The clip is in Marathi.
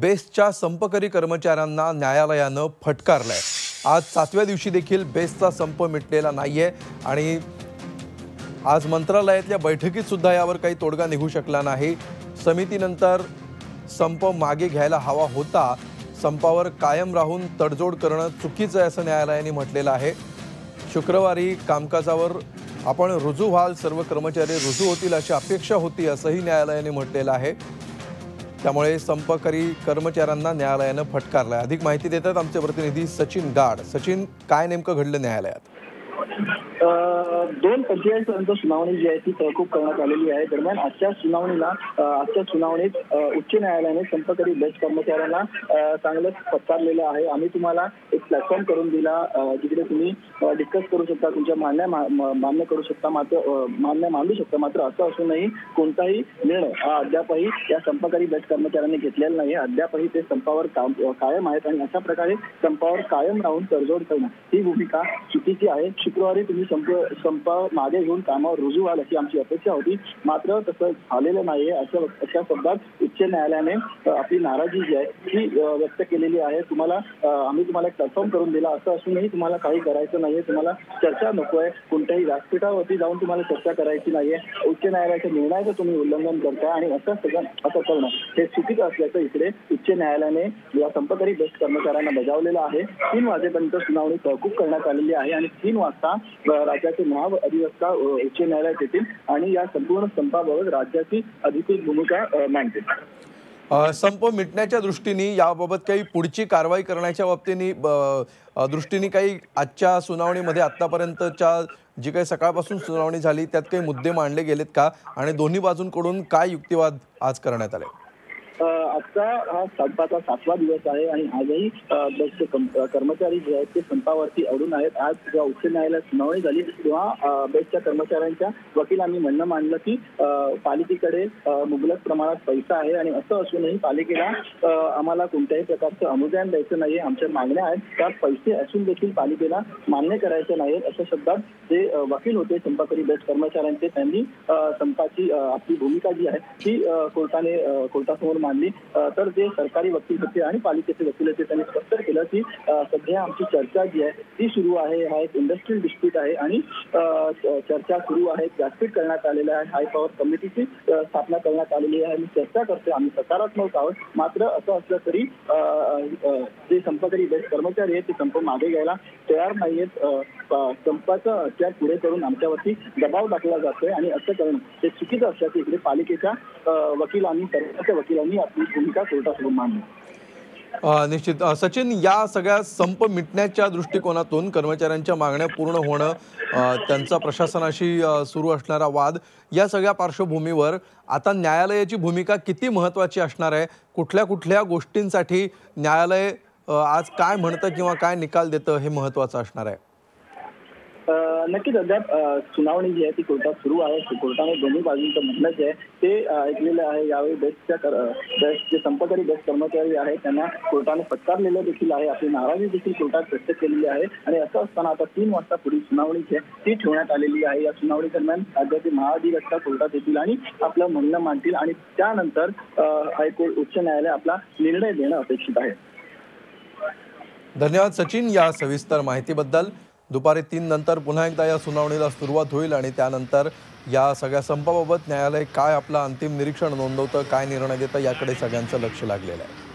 बेस्टच्या संपकरी कर्मचाऱ्यांना न्यायालयानं फटकारलंय. आज सातव्या दिवशी देखील बेस्टचा संप मिटलेला नाहीये आणि आज मंत्रालयातल्या बैठकीत सुद्धा यावर काही तोडगा निघू शकला नाही. समितीनंतर संप मागे घ्यायला हवा होता. संपावर कायम राहून तडजोड करणं चुकीचं आहे असं न्यायालयाने म्हटलेलं आहे. शुक्रवारी कामकाजावर आपण रुजू व्हाल सर्व कर्मचारी रुजू होतील अशी अपेक्षा होती असंही न्यायालयाने म्हटलेलं आहे. त्यामुळे संपकरी कर्मचाऱ्यांना न्यायालयानं फटकारलाय. अधिक माहिती देतात आमचे प्रतिनिधी सचिन गाड. सचिन काय नेमकं घडलं न्यायालयात? अ, दोन पंचेचाळीस सुनावणी जी आहे ती तहकूब करण्यात आलेली आहे. दरम्यान आजच्या सुनावणीला आजच्या सुनावणीत उच्च न्यायालयाने संपकरी बेस्ट कर्मचाऱ्यांना चांगलंच पत्कारलेलं आहे. आम्ही तुम्हाला एक प्लॅटफॉर्म करून दिला जिकडे तुम्ही डिस्कस करू शकता तुमच्या मान्य मान्य करू शकता मात्र मान्य मांडू शकता. मात्र असं असूनही कोणताही निर्णय हा अद्यापही या संपकरी बेस्ट कर्मचाऱ्यांनी घेतलेला नाही अद्यापही ते संपावर काम कायम आहेत आणि अशा प्रकारे संपावर कायम राहून तडजोड करणं ही भूमिका चुकीची आहे. शुक्रवारी तुम्ही संप संप मागे घेऊन कामावर रुजू व्हाल अशी आमची अपेक्षा होती. मात्र तसं झालेलं नाहीये. अशा अशा शब्दात उच्च न्यायालयाने आपली नाराजी जी आहे ती व्यक्त केलेली आहे. तुम्हाला आम्ही तुम्हाला एक करून दिला. असं असूनही तुम्हाला काही करायचं नाहीये. तुम्हाला चर्चा नको आहे. कोणत्याही व्यासपीठावरती जाऊन तुम्हाला चर्चा करायची नाहीये. उच्च न्यायालयाच्या निर्णयाचं तुम्ही उल्लंघन करताय आणि असं सगळं असं करणं हे चुकीचं असल्याचं इकडे उच्च न्यायालयाने या संपकरी बेस्ट कर्मचाऱ्यांना बजावलेलं आहे. तीन वाजेपर्यंत सुनावणी तहकूब करण्यात आलेली आहे आणि तीन वाजता आता राज्याचे नाव अधिवक्ता उच्च न्यायालयात येतील आणि या संपूर्ण संपाबाबत राज्याची अधिकृत भूमिका मांडतील. संप मिटण्याच्या दृष्टीने याबाबत काही पुढची कारवाई करण्याच्या बाबतीने दृष्टीने काही आजच्या सुनावणीमध्ये आत्तापर्यंतच्या जी काही सकाळपासून सुनावणी झाली त्यात काही मुद्दे मांडले गेलेत का? आणि दोन्ही बाजूंकडून काय युक्तिवाद आज करण्यात आले? आजचा हा संपाचा सातवा दिवस आहे आणि आजही अ, बेस्टचे कर्मचारी जे आहेत ते संपावरती अडून आहेत. आज जेव्हा उच्च न्यायालयात सुनावणी झाली तेव्हा बेस्टच्या कर्मचाऱ्यांच्या वकिलांनी म्हणणं मांडलं की पालिकेकडे मुबलक प्रमाणात पैसा आहे आणि असं असूनही पालिकेला आम्हाला कोणत्याही प्रकारचं अनुदान द्यायचं नाही आमच्या मागण्या आहेत. त्यात पैसे असून देखील पालिकेला मान्य करायचे नाहीत अशा शब्दात जे वकील होते संपाकरी बेस्ट कर्मचाऱ्यांचे त्यांनी संपाची आपली भूमिका जी आहे ती कोर्टाने कोर्टासमोर मांडली. तर जे सरकारी वकील होते आणि पालिकेचे वकील होते त्यांनी स्पष्ट केलं की सध्या आमची चर्चा जी आहे ती सुरू आहे. हा एक इंडस्ट्रियल डिस्प्यूट आहे आणि चर्चा सुरू आहे. व्यासपीठ करण्यात आलेलं आहे. हाय पॉवर कमिटीची स्थापना करण्यात आलेली आहे. आम्ही चर्चा करते आम्ही सकारात्मक आहोत. मात्र असं असलं तरी जे संपकरी कर्मचारी आहेत ते संप मागे घ्यायला तयार नाही आहेत संपाचा संपाचं अत्यार पुढे करून आमच्यावरती दबाव टाकला जातोय. आणि असं करणं हे चुकीचं असल्याचं इकडे पालिकेच्या वकिलांनी सरकारच्या वकिलांनी आपली भूमिका कोर्टासमोर मांडली निश्चित. सचिन या सगळ्या संप मिटण्याच्या दृष्टिकोनातून कर्मचाऱ्यांच्या मागण्या पूर्ण होणं त्यांचा प्रशासनाशी सुरू असणारा वाद या सगळ्या पार्श्वभूमीवर आता न्यायालयाची भूमिका किती महत्त्वाची असणार आहे? कुठल्या कुठल्या गोष्टींसाठी न्यायालय आज काय म्हणतं किंवा काय निकाल देतं हे महत्त्वाचं असणार आहे? नक्कीच अद्याप सुनावणी जी आहे ती कोर्टात सुरू आहे. कोर्टाने दोन्ही बाजूंचं म्हणणं जे आहे ते ऐकलेलं आहे. यावेळी बेस्टच्या बेस्ट जे संपकरी बेस्ट कर्मचारी आहेत त्यांना कोर्टाने फटकारलेलं देखील आहे. आपली नाराजी देखील कोर्टात व्यक्त केलेली आहे. आणि असं असताना आता तीन वाजता पुढील सुनावणी जी आहे ती ठेवण्यात आलेली आहे. या सुनावणी दरम्यान राज्याचे महाधिवक्ता कोर्टात येतील आणि आपलं म्हणणं मांडतील. आणि त्यानंतर हायकोर्ट उच्च न्यायालय आपला निर्णय देणं अपेक्षित आहे. धन्यवाद सचिन या सविस्तर माहितीबद्दल. दुपारी तीन नंतर पुन्हा एकदा या सुनावणीला सुरुवात होईल आणि त्यानंतर या सगळ्या संपाबाबत न्यायालय काय आपलं अंतिम निरीक्षण नोंदवतं काय निर्णय देतं याकडे सगळ्यांचं लक्ष लागलेलं आहे.